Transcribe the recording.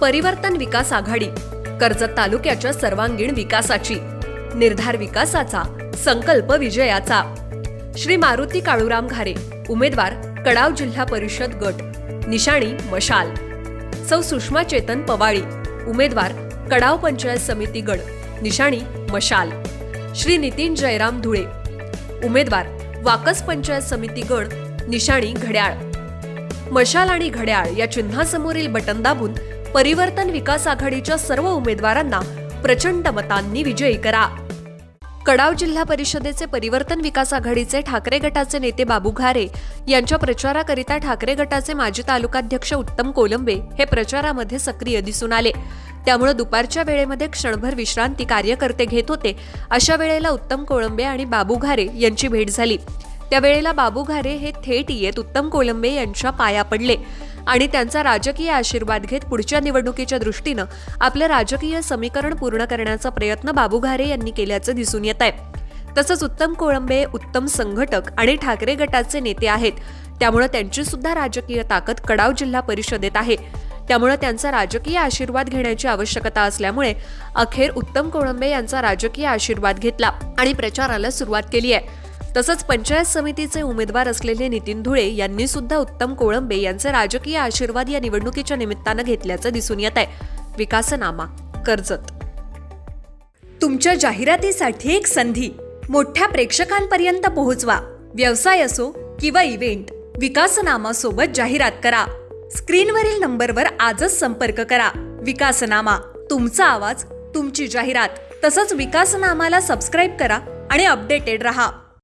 परिवर्तन विकास आघाडी कर्जत तालुक्याच्या सर्वांगीण विकासाची निर्धार विकासाचा संकल्प विजयाचा. श्री मारुती काळूराम घारे उमेदवार कडाव जिल्हा परिषद गट निशाणी मशाल. सौ सुषमा चेतन पवाळी उमेदवार कडाव पंचायत समिती गड निशाणी मशाल. श्री नितीन जयराम धुळे उमेदवार वाकस पंचायत समिती गड निशाणी घड्याळ. मशाल आणि घड्याळ या चिन्हासमोरील बटन दाबून परिवर्तन विकास आघाडीच्या सर्व उमेदवारांना प्रचंड मतांनी विजयी करा. कडाव जिल्हा परिषदेचे परिवर्तन विकास आघाडीचे ठाकरे गटाचे नेते बाबू घारे यांच्या प्रचाराकरिता ठाकरे गटाचे माजी तालुकाध्यक्ष उत्तम कोलंबे हे प्रचारामध्ये सक्रिय दिसून आले. त्यामुळे दुपारच्या वेळेमध्ये क्षणभर विश्रांती कार्यकर्ते घेत होते. अशा वेळेला उत्तम कोळंबे आणि बाबू घारे यांची भेट झाली. त्यावेळेला बाबू घारे हे थेट येत उत्तम कोलंबे यांच्या पाया पडले. आणि त्यांचा राजकीय आशीर्वाद घेत पुढच्या निवडणुकीच्या दृष्टीनं आपलं राजकीय समीकरण पूर्ण करण्याचा प्रयत्न बाबू घारे यांनी केल्याचं दिसून येत आहे. तसंच उत्तम कोळंबे उत्तम संघटक आणि ठाकरे गटाचे नेते आहेत. त्यामुळे त्यांची सुद्धा राजकीय ताकद कडाव जिल्हा परिषदेत आहे. त्यामुळे त्यांचा राजकीय आशीर्वाद घेण्याची आवश्यकता असल्यामुळे अखेर उत्तम कोळंबे यांचा राजकीय आशीर्वाद घेतला आणि प्रचाराला सुरुवात केली आहे. तसंच पंचायत समितीचे उमेदवार असलेले नितीन धुळे यांनी सुद्धा उत्तम कोळंबे यांचे राजकीय आशीर्वाद या निवडणुकीच्या निमित्तानं घेतल्याचं दिसून येत आहे. विकासनामा कर्जत. तुमच्या जाहिरातीसाठी एक संधी. मोठ्या प्रेक्षकांपर्यंत पोहोचवा. व्यवसाय असो किंवा इव्हेंट विकासनामा सोबत जाहिरात करा. स्क्रीनवरील नंबरवर आजच संपर्क करा. विकासनामा तुमचा आवाज तुमची जाहिरात. तसंच विकासनामाला सबस्क्राईब करा आणि अपडेटेड रहा.